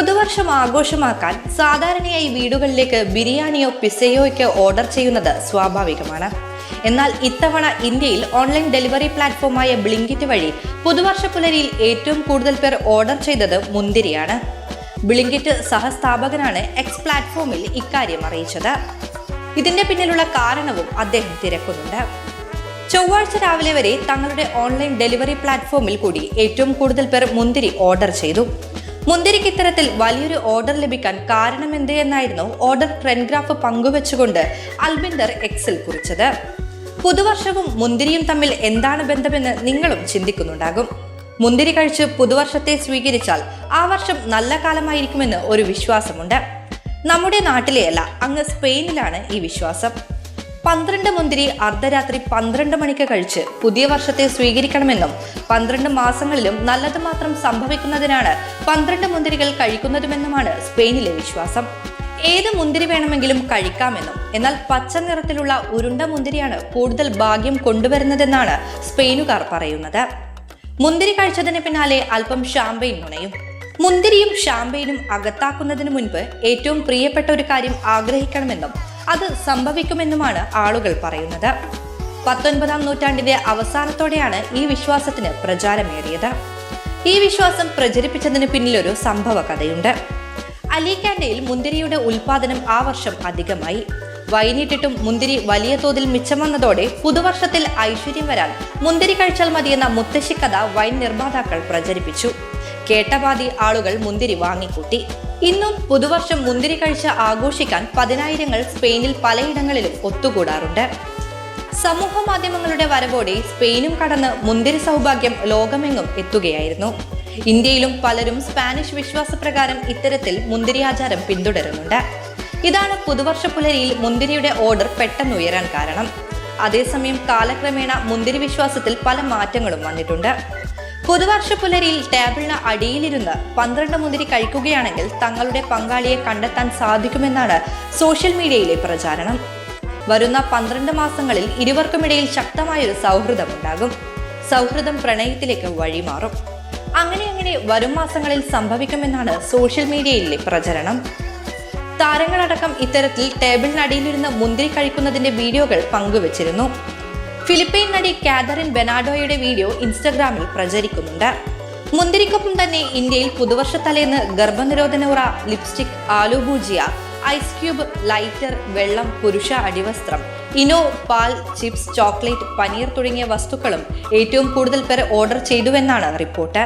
പുതുവർഷം ആഘോഷമാക്കാൻ സാധാരണയായി വീടുകളിലേക്ക് ബിരിയാണിയോ പിസയോ ഒക്കെ ഓർഡർ ചെയ്യുന്നത് സ്വാഭാവികമാണ്. എന്നാൽ ഇത്തവണ ഇന്ത്യയിൽ ഓൺലൈൻ ഡെലിവറി പ്ലാറ്റ്ഫോമായ ബ്ലിങ്കിറ്റ് വഴി പുതുവർഷ പുലരിയിൽ ഏറ്റവും കൂടുതൽ പേർ ഓർഡർ ചെയ്തത് മുന്തിരിയാണ്. ബ്ലിങ്കിറ്റ് സഹസ്ഥാപകനാണ് എക്സ് പ്ലാറ്റ്ഫോമിൽ ഇക്കാര്യം അറിയിച്ചത്. ഇതിന്റെ പിന്നിലുള്ള കാരണവും അദ്ദേഹം തിരക്കുന്നുണ്ട്. ചൊവ്വാഴ്ച രാവിലെ വരെ തങ്ങളുടെ ഓൺലൈൻ ഡെലിവറി പ്ലാറ്റ്ഫോമിൽ കൂടി ഏറ്റവും കൂടുതൽ പേർ മുന്തിരി ഓർഡർ ചെയ്തു. മുന്തിരിക്ക് ഇത്തരത്തിൽ വലിയൊരു ഓർഡർ ലഭിക്കാൻ കാരണമെന്ത് എന്നായിരുന്നു ഓർഡർ ട്രെൻഡ് ഗ്രാഫ് പങ്കുവെച്ചുകൊണ്ട് അൽബിന്ദർ എക്സിൽ കുറിച്ചത്. പുതുവർഷവും മുന്തിരിയും തമ്മിൽ എന്താണ് ബന്ധമെന്ന് നിങ്ങളും ചിന്തിക്കുന്നുണ്ടാകും. മുന്തിരി കഴിച്ച് പുതുവർഷത്തെ സ്വീകരിച്ചാൽ ആ വർഷം നല്ല കാലമായിരിക്കുമെന്ന് ഒരു വിശ്വാസമുണ്ട്. നമ്മുടെ നാട്ടിലെയല്ല അങ്ങ് സ്പെയിനിലാണ് ഈ വിശ്വാസം. പന്ത്രണ്ട് മുന്തിരി അർദ്ധരാത്രി പന്ത്രണ്ട് മണിക്ക് കഴിച്ച് പുതിയ വർഷത്തെ സ്വീകരിക്കണമെന്നും പന്ത്രണ്ട് മാസങ്ങളിലും നല്ലത് മാത്രം സംഭവിക്കുന്നതിനാണ് പന്ത്രണ്ട് മുന്തിരികൾ കഴിക്കുന്നതുമെന്നുമാണ് സ്പെയിനിലെ വിശ്വാസം. ഏത് മുന്തിരി വേണമെങ്കിലും കഴിക്കാമെന്നും എന്നാൽ പച്ച നിറത്തിലുള്ള ഉരുണ്ട മുന്തിരിയാണ് കൂടുതൽ ഭാഗ്യം കൊണ്ടുവരുന്നതെന്നാണ് സ്പെയിനുകാർ പറയുന്നത്. മുന്തിരി കഴിച്ചതിന് പിന്നാലെ അല്പം ഷാമ്പയിൻ നുണയും. മുന്തിരിയും ഷാമ്പയിനും അകത്താക്കുന്നതിന് മുൻപ് ഏറ്റവും പ്രിയപ്പെട്ട ഒരു കാര്യം ആഗ്രഹിക്കണമെന്നും അത് സംഭവിക്കുമെന്നുമാണ് ആളുകൾ പറയുന്നത്. പത്തൊൻപതാം നൂറ്റാണ്ടിന്റെ അവസാനത്തോടെയാണ് ഈ വിശ്വാസത്തിന് പ്രചാരമേറിയത്. ഈ വിശ്വാസം പ്രചരിപ്പിച്ചതിന് പിന്നിലൊരു സംഭവ കഥയുണ്ട്. അലിക്കാൻഡയിൽ മുന്തിരിയുടെ ഉൽപാദനം ആ വർഷം അധികമായി. വൈകിട്ടിട്ടും മുന്തിരി വലിയ തോതിൽ മിച്ചം വന്നതോടെ പുതുവർഷത്തിൽ ഐശ്വര്യം വരാൻ മുന്തിരി കഴിച്ചാൽ മതിയെന്ന മുത്തശ്ശിക്കഥ വൈൻ നിർമ്മാതാക്കൾ പ്രചരിപ്പിച്ചു. കേട്ടപാതി ആളുകൾ മുന്തിരി വാങ്ങിക്കൂട്ടി. ഇന്നും പുതുവർഷം മുന്തിരി കഴിച്ച ആഘോഷിക്കാൻ പതിനായിരങ്ങൾ സ്പെയിനിൽ പലയിടങ്ങളിലും ഒത്തുകൂടാറുണ്ട്. സമൂഹ മാധ്യമങ്ങളുടെ വരവോടെ സ്പെയിനും കടന്ന് മുന്തിരി സൗഭാഗ്യം ലോകമെങ്ങും എത്തുകയായിരുന്നു. ഇന്ത്യയിലും പലരും സ്പാനിഷ് വിശ്വാസപ്രകാരം ഇത്തരത്തിൽ മുന്തിരി ആചാരം പിന്തുടരുന്നുണ്ട്. ഇതാണ് പുതുവർഷ പുലരിയിൽ മുന്തിരിയുടെ ഓർഡർ പെട്ടെന്ന് ഉയരാൻ കാരണം. അതേസമയം കാലക്രമേണ മുന്തിരി വിശ്വാസത്തിൽ പല മാറ്റങ്ങളും വന്നിട്ടുണ്ട്. പുതുവർഷ പുലരിയിൽ ടേബിളിന് അടിയിലിരുന്ന് പന്ത്രണ്ട് മുന്തിരി കഴിക്കുകയാണെങ്കിൽ തങ്ങളുടെ പങ്കാളിയെ കണ്ടെത്താൻ സാധിക്കുമെന്നാണ് സോഷ്യൽ മീഡിയയിലെ പ്രചാരണം. വരുന്ന പന്ത്രണ്ട് മാസങ്ങളിൽ ഇരുവർക്കുമിടയിൽ ശക്തമായൊരു സൗഹൃദമുണ്ടാകും. സൗഹൃദം പ്രണയത്തിലേക്ക് വഴിമാറും. അങ്ങനെ അങ്ങനെ വരും മാസങ്ങളിൽ സംഭവിക്കുമെന്നാണ് സോഷ്യൽ മീഡിയയിലെ പ്രചരണം. താരങ്ങളടക്കം ഇത്തരത്തിൽ ടേബിളിനടിയിലിരുന്ന് മുന്തിരി കഴിക്കുന്നതിന്റെ വീഡിയോകൾ പങ്കുവച്ചിരുന്നു. ഫിലിപ്പൈൻ നടി കാതറിൻ ബെനാഡോയുടെ വീഡിയോ ഇൻസ്റ്റഗ്രാമിൽ പ്രചരിക്കുന്നുണ്ട്. മുന്തിരിക്കൊപ്പം തന്നെ ഇന്ത്യയിൽ പുതുവർഷ തലേന്ന് ഗർഭനിരോധന ഉറ lipstick aloo bhujia ice cube lighter വെള്ളം പുരുഷ അടിവസ്ത്രം ഇനോ പാൽ ചിപ്സ് ചോക്ലേറ്റ് പനീർ തുടങ്ങിയ വസ്തുക്കളും ഏറ്റവും കൂടുതൽ പേർ ഓർഡർ ചെയ്തുവെന്നാണ് റിപ്പോർട്ട്.